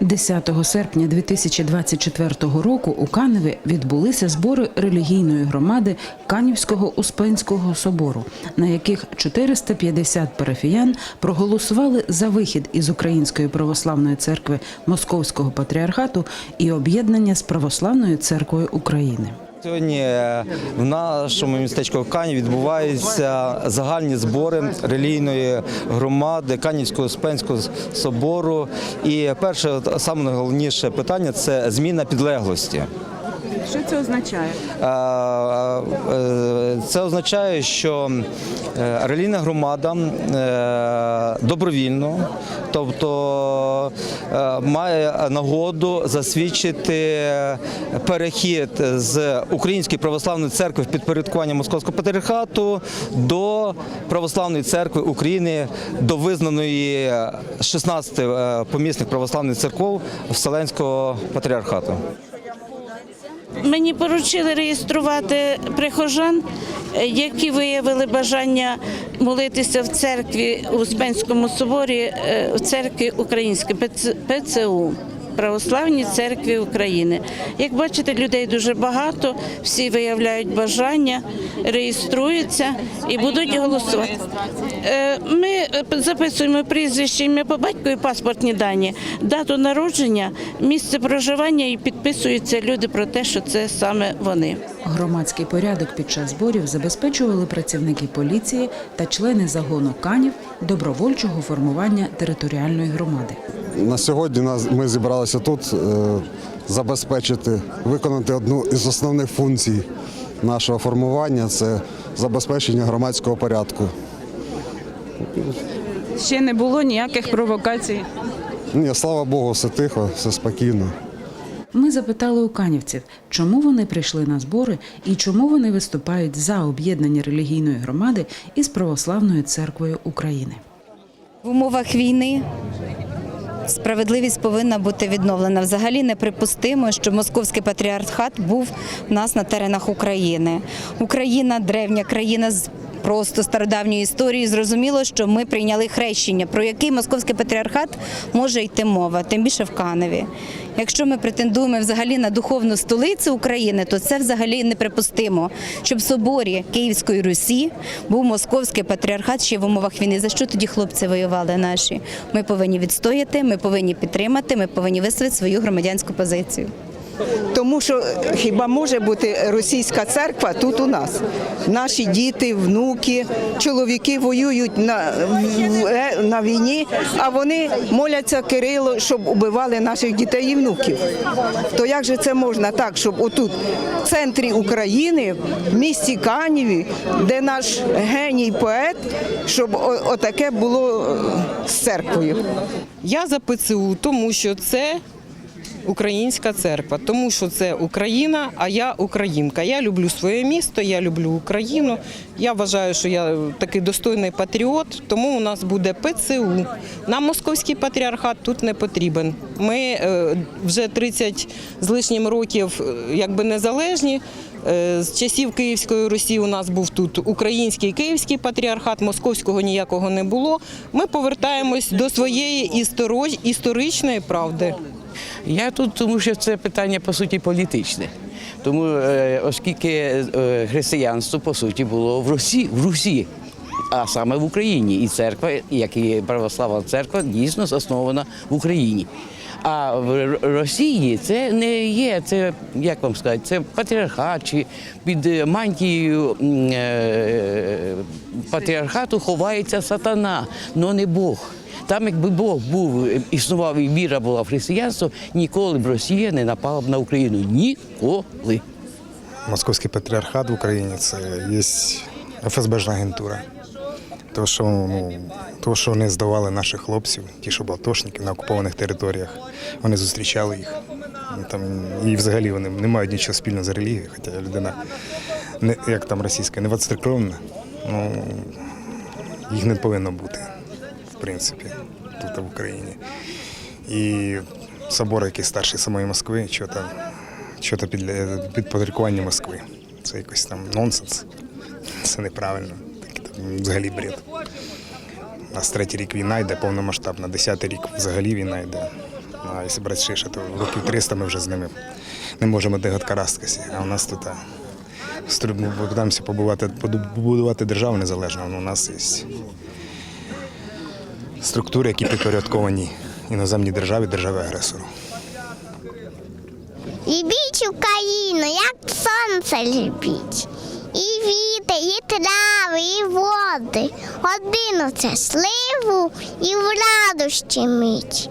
10 серпня 2024 року у Каневі відбулися збори релігійної громади Канівського Успенського собору, на яких 450 парафіян проголосували за вихід із Української православної церкви Московського патріархату і об'єднання з Православною церквою України. Сьогодні е, в нашому містечку Кані відбуваються загальні збори релігійної громади Канівського Успенського собору. І перше, саме найголовніше питання це зміна підлеглості. Що це означає? Е, е, Це означає, що релігійна громада добровільно, тобто е, має нагоду засвідчити перехід з Української православної церкви в підпорядкування Московського патріархату до Православної церкви України, до визнаної 16 е, помісних православних церков Вселенського патріархату. Мені поручили реєструвати прихожан, які виявили бажання молитися в церкві у Успенському соборі, е, в церкві Української ПЦ ПЦУ. Православній церкві України. Як бачите, людей дуже багато, всі виявляють бажання, реєструються і будуть голосувати. Е, Ми е, записуємо прізвище, ім'я по батькові, паспортні дані, дату народження, місце проживання і підписуються люди про те, що це саме вони. Громадський порядок під час зборів забезпечували працівники поліції та члени загону канів добровольчого формування територіальної громади. На сьогодні нас ми зібралися тут е, забезпечити, виконати одну із основних функцій нашого формування це забезпечення громадського порядку. Ще не було ніяких провокацій. Ні, слава Богу, все тихо, все спокійно. Ми запитали у канівців, чому вони прийшли на збори і чому вони виступають за об'єднання релігійної громади із Православною церквою України. В умовах війни справедливість повинна бути відновлена. Взагалі неприпустимо, що московський патріархат був в нас на теренах України. Україна древня країна з просто стародавньої історії. Зрозуміло, що ми прийняли хрещення, про який московський патріархат може йти мова, тим більше в Каневі. Якщо ми претендуємо взагалі на духовну столицю України, то це взагалі неприпустимо, щоб в соборі Київської Русі був московський патріархат ще в умовах війни. За що тоді хлопці воювали наші? Ми повинні відстояти, ми повинні підтримати, ми повинні виставити свою громадянську позицію. Тому що хіба може бути російська церква тут у нас? Наші діти, внуки, чоловіки воюють на, на війні, а вони моляться Кирилу, щоб убивали наших дітей і внуків. То як же це можна так, щоб отут, в центрі України, в місті Каніві, де наш геній поет, щоб отаке було з церквою? Я за ПЦУ, тому що це українська церква, тому що це Україна, а я українка. Я люблю своє місто, я люблю Україну. Я вважаю, що я такий достойний патріот, тому у нас буде ПЦУ. Нам московський патріархат тут не потрібен. Ми е, вже 30 з лишнім років е, якби незалежні. Е, З часів Київської Русі у нас був тут український київський патріархат, московського ніякого не було. Ми повертаємось до своєї історичної правди. Я тут, тому що це питання по суті політичне. Тому, е, оскільки е, християнство по суті було в Русі, в Русі, а саме в Україні, і церква, як і православна церква, дійсно заснована в Україні. А в Росії це не є, це як вам сказати, це патріархат чи під е, мантією е, патріархату ховається сатана, але не Бог. Там, якби Бог був, існував і віра була в християнство, ніколи б Росія не напала б на Україну. Ніколи. Московський патріархат в Україні це є ФСБжна агентура. То, що, ну, то, що вони здавали наших хлопців, ті, що батошники на окупованих територіях, вони зустрічали їх. Ну, Там, і взагалі вони не мають нічого спільного з релігією, хоча людина, не, як там російська, не вацеркровна, ну, їх не повинно бути, в принципі, тут в Україні. І собор, який старший самої Москви, що то під, підпорядкування Москви. Це якось там нонсенс. Це неправильно. Взагалі бред. У нас третій рік війна йде повномасштабна, десятий рік взагалі війна йде. Ну, а якщо брати шише, то років 300 ми вже з ними не можемо дегадкарасткасі. А у нас тут а, намагаємося побувати, побудувати державу незалежну. Ну, у нас є структури, які підпорядковані іноземній державі, державі агресору. Любіть Україну, як сонце любіть. І вітер, і трави, і води. Годину щасливу і в радості мить.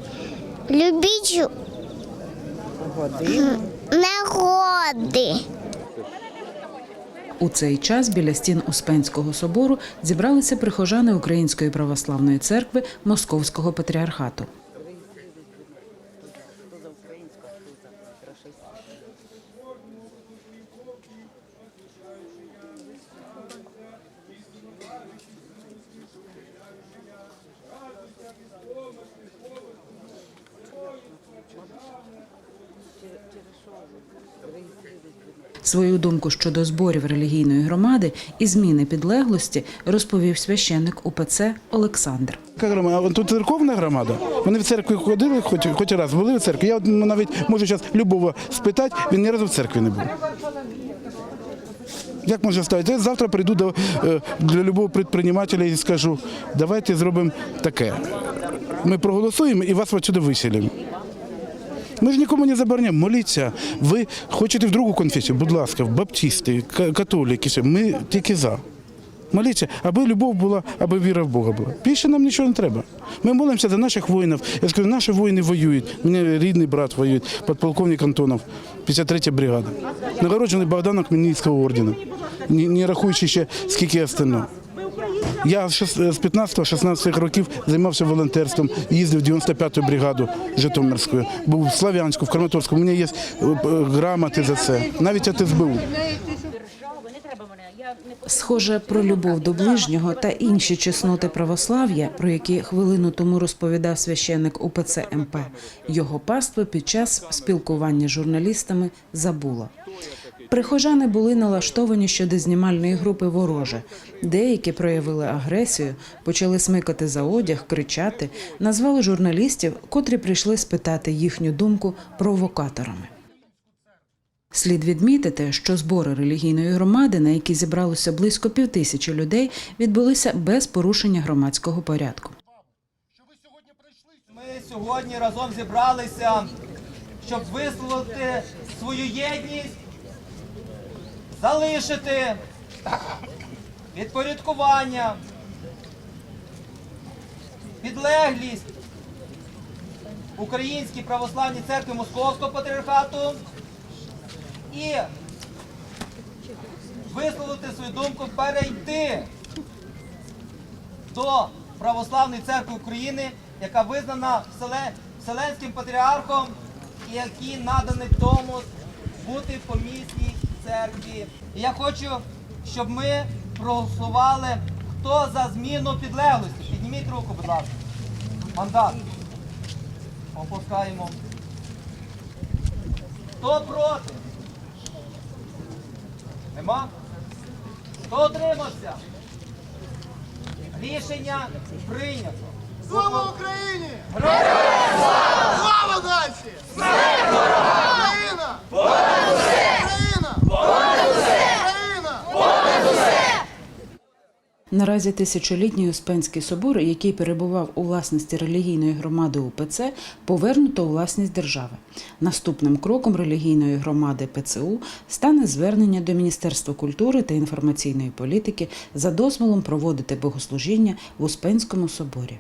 Любіть негоди. У цей час біля стін Успенського собору зібралися прихожани Української православної церкви Московського патріархату. Свою думку щодо зборів релігійної громади і зміни підлеглості розповів священник УПЦ Олександр. Тут церковна громада. Вони в церкві ходили, хоч, хоч раз були в церкві. Я ну, навіть можу зараз любого спитати, він ні разу в церкві не був. Як можна ставити? Я завтра прийду до, е, до любого підприємця і скажу, давайте зробимо таке. Ми проголосуємо і вас отсюди виселимо. Ми ж нікому не забороняємо, моліться. Ви хочете в другу конфесію, будь ласка, в баптисти, ка- католики, все. ми тільки за. Моліться, аби любов була, аби віра в Бога була. Більше нам нічого не треба. Ми молимося за наших воїнів. Я скажу, наші воїни воюють. У мене рідний брат воює, підполковник Антонов, 53 бригада. Нагороджений Богданом Хмельницького ордена, не, рахуючи ще скільки остального. Я з шес- з 15-16 років займався волонтерством, їздив в 95-ту бригаду Житомирську, був в Слав'янську, в Краматорську. У мене є е, грамоти за це, навіть від СБУ. Схоже, про любов до ближнього та інші чесноти православ'я, про які хвилину тому розповідав священник УПЦ МП, його паство під час спілкування з журналістами забуло. Прихожани були налаштовані щодо знімальної групи вороже. Деякі проявили агресію, почали смикати за одяг, кричати, назвали журналістів, котрі прийшли спитати їхню думку провокаторами. Слід відмітити, що збори релігійної громади, на які зібралося близько півтисячі людей, відбулися без порушення громадського порядку. Ми сьогодні разом зібралися, щоб висловити свою єдність, залишити. Відпорядкування, підлеглість. Українській православній церкві Московського патріархату. І висловити свою думку, перейти до Православної церкви України, яка визнана Вселенським патріархом і який наданий Томос бути в помісній церкві. І я хочу, щоб ми проголосували, хто за зміну підлеглості. Підніміть руку, будь ласка. Мандат. Опускаємо. Хто проти? Нема? Хто утримався? Рішення прийнято. Слава Україні! Героям! Слава Наразі тисячолітній Успенський собор, який перебував у власності релігійної громади УПЦ, повернуто у власність держави. Наступним кроком релігійної громади ПЦУ стане звернення до Міністерства культури та інформаційної політики за дозволом проводити богослужіння в Успенському соборі.